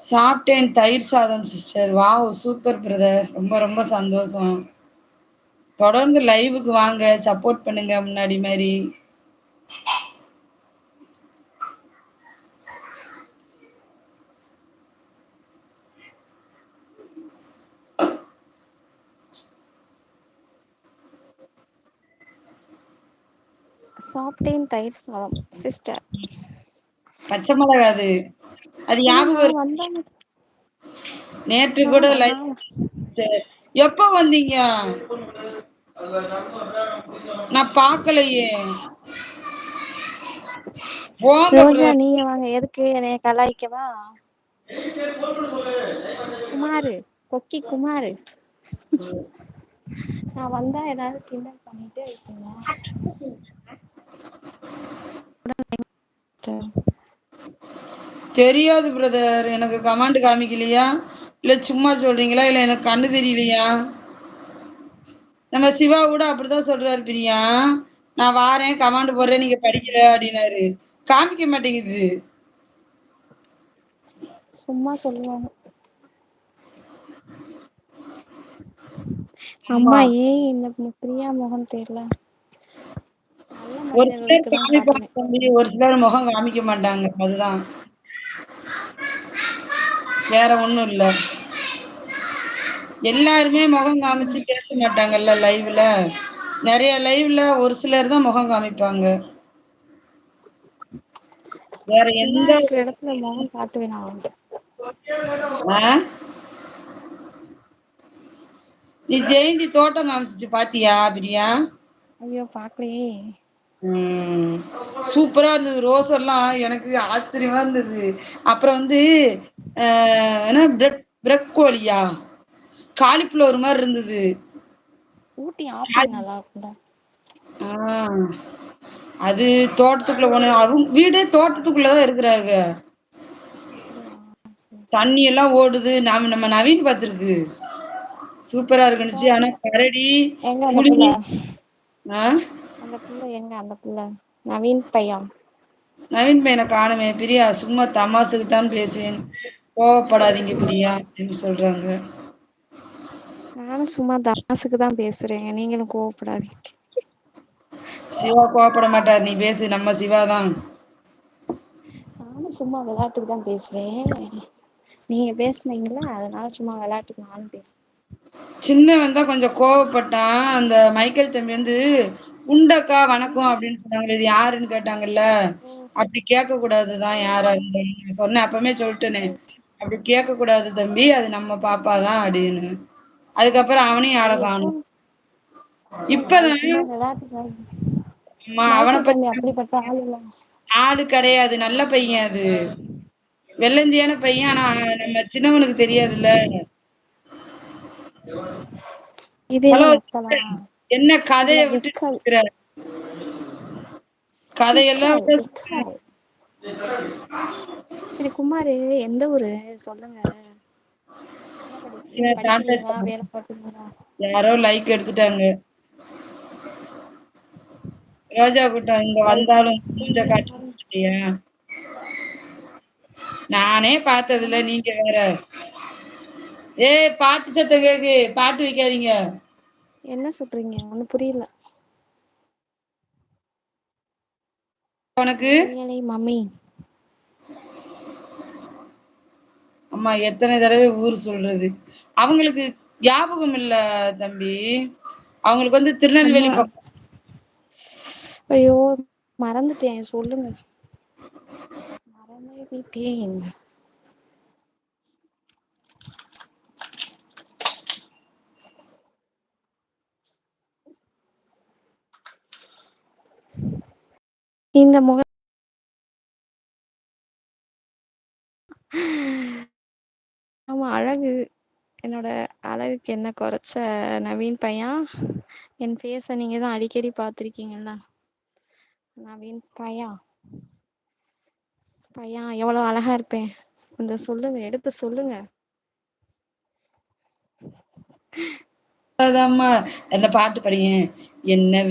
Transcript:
சாப்ட்டேன் தயிர் சாதம் சிஸ்டர் வாவ் சூப்பர் பிரதர் ரொம்ப ரொம்ப சந்தோஷம். தொடர்ந்து லைவுக்கு வாங்க. சப்போர்ட் பண்ணுங்க முன்னாடி மாரி சாப்ட்டேன் தயிர் சாதம் சிஸ்டர் பச்ச மொளகா அது ஞாபகம் நான் நேற்று கூட நான் நான் எப்ப வந்தீங்க? நா பாக்கலையே ரோஜா நீங்க வாங்க. எதுக்கு? என்னைய கலாய்க்கவா? குமாரு கொக்கி குமாரு. நா வந்தா ஏதாவது கிண்டல் பண்ணிட்டே இருக்கீங்க தெரியாது பிரதர் எனக்கு கமாண்டு காமிக்கலையா? இல்ல சும்மா சொல்றீங்களா? இல்ல எனக்கு கண்ணு தெரியலையா? நம்ம சிவா கூட அப்படிதான் சொல்றாரு பிரியா. நான் வாரேன் கமாண்டு போடுறேன் நீங்க படிக்கல அப்படின்னாரு. காமிக்க மாட்டேங்குது. சும்மா சொல்லுவாங்க. அம்மா ஏன் இந்த பிரியா முகம் தெரியல. ஒரு சிலர் காமிப்பாங்க ஒரு சிலர் முகம் காமிக்க மாட்டாங்க அதுதான். வேற ஒண்ணும் இல்ல. எல்லாருமே முகம் காமிச்சு பேச மாட்டாங்கல்ல லைவ்ல நிறைய லைவ்ல ஒரு சிலர் தான் முகம் காமிப்பாங்க. வேற எந்த இடத்துல முகம் காட்டுவேனா நீ ஜெயந்தி தோட்டம் காமிச்சுச்சு பாத்தியா பிரியா? ஐயோ பாக்கலையே. சூப்பரா இருந்தது ரோஸ் எல்லாம் எனக்கு ஆச்சரியமா இருந்தது. அப்புறம் வந்து பிரக்கோழியா காலிஃப்ளவர் மாரி இருந்தது. ஊட்டி ஆப்பிள் நல்லா இருக்கும்ல ஆ அது தோட்டத்துக்குள்ள போன அதுவும் வீடே தோட்டத்துக்குள்ளதான் இருக்கிறாங்க. தண்ணி எல்லாம் ஓடுது. நாம நம்ம நவீன் பாத்துருக்கு சூப்பரா இருக்குனுச்சு ஆனா கரடி எங்க அந்த புலி புள்ள? ஆ அந்த புள்ள எங்க? அந்த புள்ள. நவீன் பையன். நவீன் பையன காணுமே பிரியா. சும்மா தமாசுக்கு தான் பேசுவேன். கோவப்படாதீங்க பிரியா அப்படின்னு சொல்றாங்க. நானும் சும்மா தமாசுக்கு தான் பேசுறேன் நீங்களும் கோவப்படாதீங்க. சிவா கோவப்பட மாட்டார். நீ பேசு. நம்ம சிவாதான் நானும் சும்மா விளையாட்டுக்கு தான் பேசுறேன். நீங்க பேசுனீங்கல்ல அதனால சும்மா விளையாட்டுக்கு நானும் பேசுறேன். சின்னவன் தான் கொஞ்சம் கோவப்பட்டான். அந்த மைக்கேல் தம்பி வந்து உண்டக்கா வணக்கம் அப்படின்னு சொன்னாங்க இது யாருன்னு கேட்டாங்கல்ல? அப்படி கேட்க கூடாதுதான் யாரா இருந்தாலும். சொன்னேன். அப்பமே சொல்லிட்டனே. அப்படி கேட்க கூடாது தம்பி அது நம்ம பாப்பாதான் அப்படின்னு. அதுக்கப்புறம் அவனையும் ஆள காணும். இப்பதான் அவனை பத்தி ஆள் கிடையாது நல்ல பையன் அது. வெள்ளந்தியான பையன் ஆனா நம்ம சின்னவனுக்கு தெரியாதுல்ல. என்ன கதைய கதையெல்லாம் விட்டு விக்கல் சரி குமாரு எந்த ஊரு? சொல்லுங்க. படிக்கிறீங்களா? வேலை பாக்குறீங்களா யாரோ லைக் எடுத்துட்டாங்க. ரோஜா கூட்டம் இங்க வந்தாலும் மூஞ்ச காட்ட மாட்டியா நானே என்னமா நீங்க வேற. ஏய் பாட்டு சத்தம் கேக்கு பாட்டு வைக்காதீங்க. என்ன சொல்றீங்க? ஒண்ணும் புரியல. உனக்கு? மம்மி. அம்மா எத்தன தடவ ஊர் சொல்றது? அவங்களுக்கு ஞாபகம் இல்ல தம்பி. அவங்களுக்கு வந்து திருநெல்வேலி பக்கம். ஐயோ மறந்துட்டேன். சொல்லுங்க. மறந்தே விட்டேன் இந்த முக ஆமா அழகு என்னோட அழகுக்கு என்ன குறைச்ச நவீன் பையா என் பேஸ நீங்கதான் அடிக்கடி பார்த்துருக்கீங்கல்ல. நவீன் பையா? பையா எவ்வளவு அழகா இருப்பேன். கொஞ்சம் சொல்லுங்க எடுத்து சொல்லுங்க. அதாம்மா அந்த பாட்டு படியேன் என்ன